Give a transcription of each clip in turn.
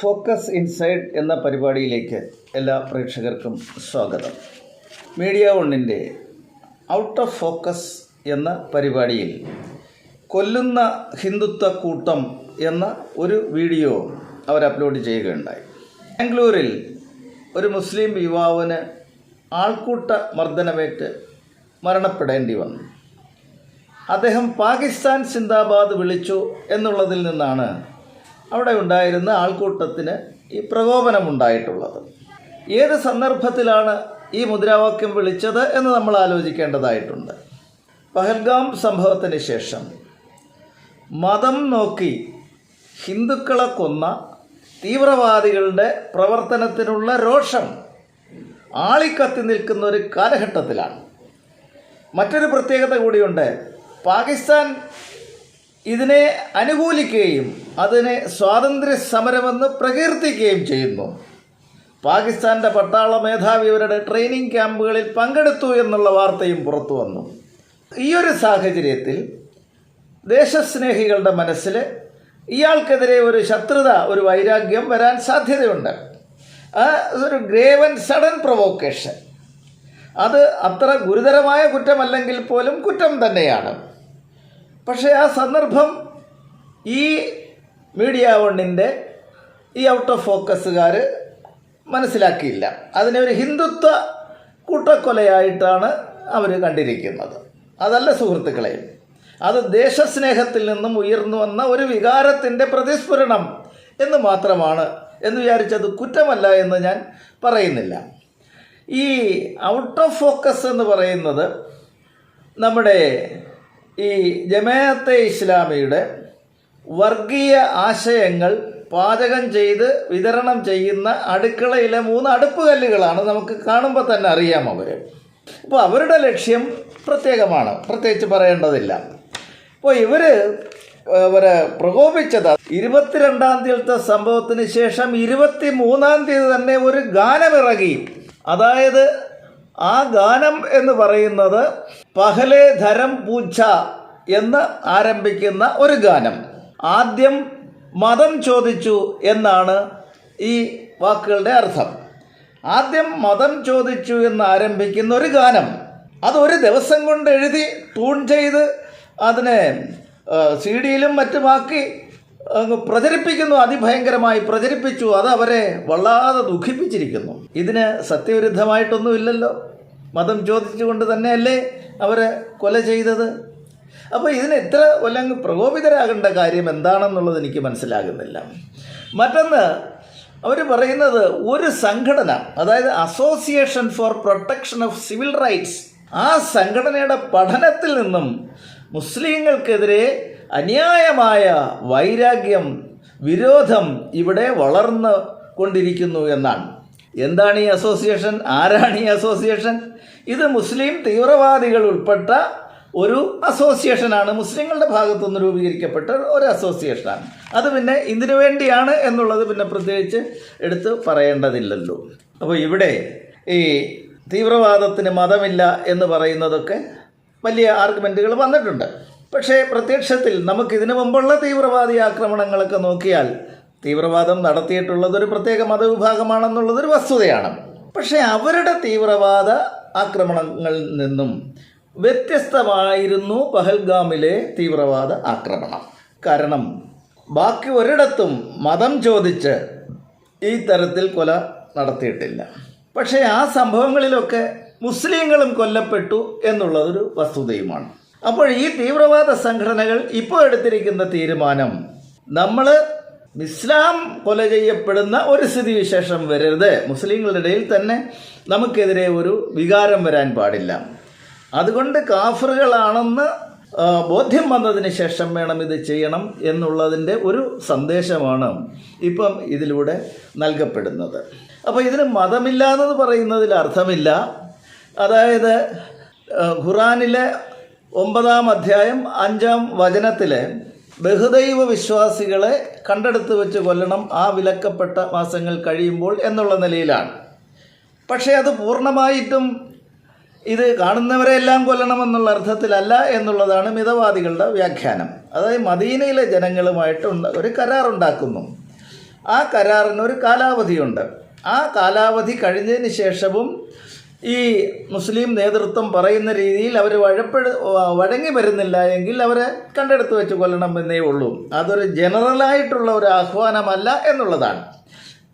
Focus inside എന്ന പരിപാടിയിലേക്ക് എല്ലാ പ്രേക്ഷകർക്കും സ്വാഗതം. മീഡിയ വണ്ണിന്റെ ഔട്ട് ഓഫ് ഫോക്കസ് എന്ന പരിപാടിയിൽ കൊല്ലുന്ന ഹിന്ദുത്വ കൂട്ടം എന്ന ഒരു വീഡിയോ അവർ അപ്ലോഡ് ചെയ്യുകയുണ്ടായി. ബാംഗ്ലൂരിൽ ഒരു മുസ്ലിം യുവാവിന് ആൾക്കൂട്ട മർദ്ദനമേറ്റ് മരണപ്പെടേണ്ടി വന്നു. അദ്ദേഹം പാകിസ്ഥാൻ സിന്ദാബാദ് വിളിച്ചു എന്നുള്ളതിൽ നിന്നാണ് അവിടെ ഉണ്ടായിരുന്ന ആൾക്കൂട്ടത്തിന് ഈ പ്രകോപനമുണ്ടായിട്ടുള്ളത്. ഏത് സന്ദർഭത്തിലാണ് ഈ മുദ്രാവാക്യം വിളിച്ചത് എന്ന് നമ്മൾ ആലോചിക്കേണ്ടതായിട്ടുണ്ട്. പഹൽഗാം സംഭവത്തിന് ശേഷം മതം നോക്കി ഹിന്ദുക്കളെ കൊന്ന തീവ്രവാദികളുടെ പ്രവർത്തനത്തിനുള്ള രോഷം ആളിക്കത്തി നിൽക്കുന്ന ഒരു കാലഘട്ടത്തിലാണ്. മറ്റൊരു പ്രത്യേകത കൂടിയുണ്ട്. പാകിസ്ഥാൻ ഇതിനെ അനുകൂലിക്കുകയും അതിനെ സ്വാതന്ത്ര്യ സമരമെന്ന് പ്രകീർത്തിക്കുകയും ചെയ്യുന്നു. പാകിസ്ഥാന്റെ പട്ടാള മേധാവി അവരുടെ ട്രെയിനിങ് ക്യാമ്പുകളിൽ പങ്കെടുത്തു എന്നുള്ള വാർത്തയും പുറത്തു വന്നു. ഈ ഒരു സാഹചര്യത്തിൽ ദേശസ്നേഹികളുടെ മനസ്സിൽ ഇയാൾക്കെതിരെ ഒരു ശത്രുത ഒരു വൈരാഗ്യം വരാൻ സാധ്യതയുണ്ട്. ആ ഒരു സഡൻ പ്രൊവോക്കേഷൻ അത് അത്ര ഗുരുതരമായ കുറ്റമല്ലെങ്കിൽ പോലും കുറ്റം തന്നെയാണ്. പക്ഷേ ആ സന്ദർഭം ഈ മീഡിയ വണ്ണിന്റെ ഈ ഔട്ട് ഓഫ് ഫോക്കസുകാർ മനസ്സിലാക്കിയില്ല. അതിനെ ഒരു ഹിന്ദുത്വ കൂട്ടക്കൊലയായിട്ടാണ് അവർ കണ്ടിരിക്കുന്നത്. അതല്ല സുഹൃത്തുക്കളെ അത് ദേശസ്നേഹത്തിൽ നിന്നും ഉയർന്നു വന്ന ഒരു വികാരത്തിന്റെ പ്രതിസ്ഫുരണം എന്ന് മാത്രമാണ് എന്ന് വിചാരിച്ചത് കുറ്റമല്ല എന്ന് ഞാൻ പറയുന്നില്ല. ഈ ഔട്ട് ഓഫ് ഫോക്കസ് എന്ന് പറയുന്നത് നമ്മുടെ ഈ ജമാഅത്തെ ഇസ്ലാമിയുടെ വർഗീയ ആശയങ്ങൾ പാചകം ചെയ്ത് വിതരണം ചെയ്യുന്ന അടുക്കളയിലെ മൂന്ന് അടുപ്പ് കല്ലുകളാണ് നമുക്ക് കാണുമ്പോൾ തന്നെ അറിയാം അവർ അപ്പോൾ അവരുടെ ലക്ഷ്യം പ്രത്യേകമാണ്. പ്രത്യേകിച്ച് പറയേണ്ടതില്ല. അപ്പോൾ ഇവർ അവരെ പ്രകോപിച്ചത് ഇരുപത്തിരണ്ടാം തീയതിയിലത്തെ സംഭവത്തിന് ശേഷം ഇരുപത്തി മൂന്നാം തീയതി തന്നെ ഒരു ഗാനമിറങ്ങി. അതായത് ആ ഗാനം എന്ന് പറയുന്നത് പഹലേ ധരം പൂച്ച എന്ന് ആരംഭിക്കുന്ന ഒരു ഗാനം. ആദ്യം മതം ചോദിച്ചു എന്നാണ് ഈ വാക്കുകളുടെ അർത്ഥം. ആദ്യം മതം ചോദിച്ചു എന്ന് ആരംഭിക്കുന്ന ഒരു ഗാനം അതൊരു ദിവസം കൊണ്ട് എഴുതി ട്യൂൺ ചെയ്ത് അതിനെ സി ഡിയിലും മറ്റുമാക്കി പ്രചരിപ്പിക്കുന്നു അതിഭയങ്കരമായി പ്രചരിപ്പിച്ചു അത് അവരെ വല്ലാതെ ദുഃഖിപ്പിച്ചിരിക്കുന്നു. ഇതിന് സത്യവിരുദ്ധമായിട്ടൊന്നുമില്ലല്ലോ. മതം ചോദിച്ചുകൊണ്ട് തന്നെയല്ലേ അവരെ കൊല ചെയ്തത്? അപ്പോൾ ഇതിന് ഇത്ര വല്ലങ്ങ് പ്രകോപിതരാകേണ്ട കാര്യം എന്താണെന്നുള്ളത് എനിക്ക് മനസ്സിലാകുന്നില്ല. മറ്റൊന്ന് അവർ പറയുന്നത് ഒരു സംഘടന അതായത് association for protection of civil rights ആ സംഘടനയുടെ പഠനത്തിൽ നിന്നും മുസ്ലിങ്ങൾക്കെതിരെ അന്യായമായ വൈരാഗ്യം വിരോധം ഇവിടെ വളർന്നു കൊണ്ടിരിക്കുന്നു എന്നാണ്. എന്താണ് ഈ അസോസിയേഷൻ ആരാണ് ഈ അസോസിയേഷൻ ഇത് മുസ്ലിം തീവ്രവാദികൾ ഉൾപ്പെട്ട ഒരു അസോസിയേഷനാണ്. മുസ്ലിങ്ങളുടെ ഭാഗത്തുനിന്ന് രൂപീകരിക്കപ്പെട്ട ഒരു അസോസിയേഷനാണ്. അത് പിന്നെ ഇതിനു വേണ്ടിയാണ് എന്നുള്ളത് പിന്നെ പ്രത്യേകിച്ച് എടുത്ത് പറയേണ്ടതില്ലല്ലോ. അപ്പോൾ ഇവിടെ ഈ തീവ്രവാദത്തിന് മതമില്ല എന്ന് പറയുന്നതൊക്കെ വലിയ ആർഗ്യുമെന്റുകൾ വന്നിട്ടുണ്ട്. പക്ഷേ പ്രത്യക്ഷത്തിൽ നമുക്കിതിനു മുമ്പുള്ള തീവ്രവാദി ആക്രമണങ്ങളൊക്കെ നോക്കിയാൽ തീവ്രവാദം നടത്തിയിട്ടുള്ളത് ഒരു പ്രത്യേക മതവിഭാഗമാണെന്നുള്ളതൊരു വസ്തുതയാണ്. പക്ഷേ അവരുടെ തീവ്രവാദ ആക്രമണങ്ങളിൽ നിന്നും വ്യത്യസ്തമായിരുന്നു പഹൽഗാമിലെ തീവ്രവാദ ആക്രമണം. കാരണം ബാക്കി ഒരിടത്തും മതം ചോദിച്ച് ഈ തരത്തിൽ കൊല നടത്തിയിട്ടില്ല. പക്ഷേ ആ സംഭവങ്ങളിലൊക്കെ മുസ്ലിങ്ങളും കൊല്ലപ്പെട്ടു എന്നുള്ളതൊരു വസ്തുതയുമാണ്. അപ്പോൾ ഈ തീവ്രവാദ സംഘടനകൾ ഇപ്പോൾ എടുത്തിരിക്കുന്ന തീരുമാനം നമ്മൾ ഇസ്ലാം കൊല ചെയ്യപ്പെടുന്ന ഒരു സ്ഥിതിവിശേഷം വരരുത്. മുസ്ലിങ്ങളുടെ ഇടയിൽ തന്നെ നമുക്കെതിരെ ഒരു വികാരം വരാൻ പാടില്ല. അതുകൊണ്ട് കാഫറുകളാണെന്ന് ബോധ്യം വന്നതിന് ശേഷം വേണം ഇത് ചെയ്യണം എന്നുള്ളതിന്റെ ഒരു സന്ദേശമാണ് ഇപ്പം ഇതിലൂടെ നൽകപ്പെടുന്നത്. അപ്പോൾ ഇതിന് മതമില്ല എന്ന് പറയുന്നതിൽ അർത്ഥമില്ല. അതായത് ഖുറാനിലെ ഒമ്പതാം അധ്യായം അഞ്ചാം വചനത്തിലെ ബഹുദൈവ വിശ്വാസികളെ കണ്ടെടുത്ത് വെച്ച് കൊല്ലണം ആ വിലക്കപ്പെട്ട മാസങ്ങൾ കഴിയുമ്പോൾ എന്നുള്ള നിലയിലാണ്. പക്ഷേ അത് പൂർണമായിട്ടും ഇത് കാണുന്നവരെ കാണുന്നവരെല്ലാം കൊല്ലണമെന്നുള്ള അർത്ഥത്തിലല്ല എന്നുള്ളതാണ് മിതവാദികളുടെ വ്യാഖ്യാനം. അതായത് മദീനയിലെ ജനങ്ങളുമായിട്ട് ഒരു കരാറുണ്ടാക്കുന്നു. ആ കരാറിന് ഒരു കാലാവധിയുണ്ട്. ആ കാലാവധി കഴിഞ്ഞതിന് ശേഷവും ഈ മുസ്ലിം നേതൃത്വം പറയുന്ന രീതിയിൽ അവർ വഴപ്പെടു വഴങ്ങി വരുന്നില്ല എങ്കിൽ അവരെ കണ്ടെടുത്ത് വെച്ച് കൊല്ലണം എന്നേ ഉള്ളൂ. അതൊരു ജനറലായിട്ടുള്ള ഒരു ആഹ്വാനമല്ല എന്നുള്ളതാണ്.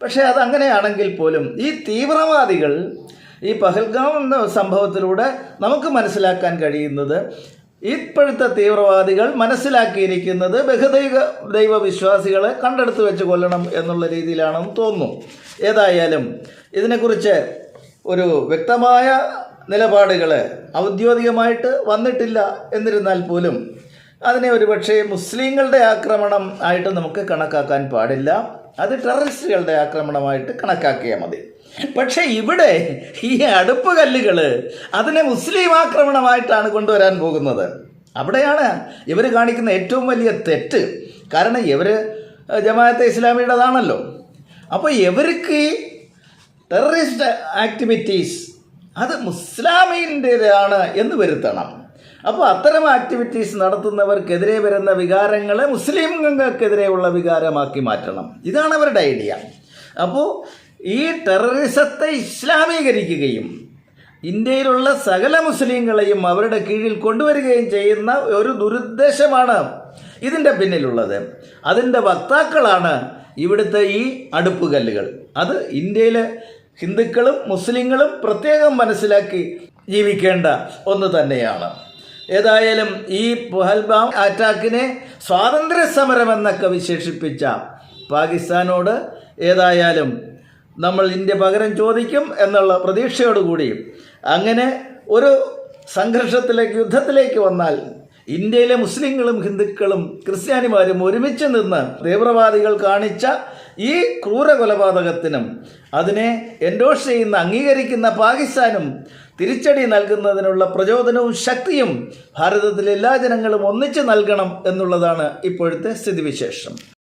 പക്ഷേ അതങ്ങനെയാണെങ്കിൽ പോലും ഈ തീവ്രവാദികൾ ഈ പഹൽഗാം എന്ന സംഭവത്തിലൂടെ നമുക്ക് മനസ്സിലാക്കാൻ കഴിയുന്നത് ഇപ്പോഴത്തെ തീവ്രവാദികൾ മനസ്സിലാക്കിയിരിക്കുന്നത് ബഹുദൈവ ദൈവവിശ്വാസികളെ കണ്ടെടുത്ത് വെച്ച് കൊല്ലണം എന്നുള്ള രീതിയിലാണെന്ന് തോന്നുന്നു. ഏതായാലും ഇതിനെക്കുറിച്ച് ഒരു വ്യക്തമായ നിലപാടുകൾ ഔദ്യോഗികമായിട്ട് വന്നിട്ടില്ല എന്നിരുന്നാൽ പോലും അതിനെ ഒരുപക്ഷെ മുസ്ലിങ്ങളുടെ ആക്രമണം ആയിട്ട് നമുക്ക് കണക്കാക്കാൻ പാടില്ല. അത് ടെററിസ്റ്റുകളുടെ ആക്രമണമായിട്ട് കണക്കാക്കിയാൽ മതി. പക്ഷേ ഇവിടെ ഈ അടുപ്പ് കല്ലുകൾ അതിനെ മുസ്ലിം ആക്രമണമായിട്ടാണ് കൊണ്ടുവരാൻ പോകുന്നത്. അവിടെയാണ് ഇവർ കാണിക്കുന്ന ഏറ്റവും വലിയ തെറ്റ്. കാരണം ഇവർ ജമാഅത്തെ ഇസ്ലാമിയുടേതാണല്ലോ. അപ്പോൾ ഇവർക്ക് ടെററിസ്റ്റ് ആക്ടിവിറ്റീസ് അത് മുസ്ലാമിന്റെതാണ് എന്ന് വരുത്തണം. അപ്പോൾ അത്തരം ആക്ടിവിറ്റീസ് നടത്തുന്നവർക്കെതിരെ വരുന്ന വികാരങ്ങളെ മുസ്ലിംകൾക്കെതിരെയുള്ള വികാരമാക്കി മാറ്റണം. ഇതാണ് അവരുടെ ഐഡിയ അപ്പോൾ ഈ ടെററിസത്തെ ഇസ്ലാമീകരിക്കുകയും ഇന്ത്യയിലുള്ള സകല മുസ്ലിങ്ങളെയും അവരുടെ കീഴിൽ കൊണ്ടുവരികയും ചെയ്യുന്ന ഒരു ദുരുദ്ദേശമാണ് ഇതിന്റെ പിന്നിലുള്ളത്. അതിന്റെ വക്താക്കളാണ് ഇവിടുത്തെ ഈ അടുപ്പുകല്ലുകൾ. അത് ഇന്ത്യയിലെ ഹിന്ദുക്കളും മുസ്ലിങ്ങളും പ്രത്യേകം മനസ്സിലാക്കി ജീവിക്കേണ്ട ഒന്ന് തന്നെയാണ്. ഏതായാലും ഈ പഹൽബാം അറ്റാക്കിനെ സ്വാതന്ത്ര്യ സമരം എന്നൊക്കെ വിശേഷിപ്പിച്ച പാകിസ്ഥാനോട് ഏതായാലും നമ്മൾ ഇന്ത്യ പകരം ചോദിക്കും എന്നുള്ള പ്രതീക്ഷയോടുകൂടി അങ്ങനെ ഒരു സംഘർഷത്തിലേക്ക് യുദ്ധത്തിലേക്ക് വന്നാൽ ഇന്ത്യയിലെ മുസ്ലിങ്ങളും ഹിന്ദുക്കളും ക്രിസ്ത്യാനിമാരും ഒരുമിച്ച് നിന്ന് തീവ്രവാദികൾ കാണിച്ച ഈ ക്രൂര കൊലപാതകത്തിനും അതിനെ എൻഡോഴ്സ് ചെയ്യുന്ന അംഗീകരിക്കുന്ന പാകിസ്ഥാനും തിരിച്ചടി നൽകുന്നതിനുള്ള പ്രചോദനവും ശക്തിയും ഭാരതത്തിലെ എല്ലാ ജനങ്ങളും ഒന്നിച്ച് നൽകണം എന്നുള്ളതാണ് ഇപ്പോഴത്തെ സ്ഥിതിവിശേഷം.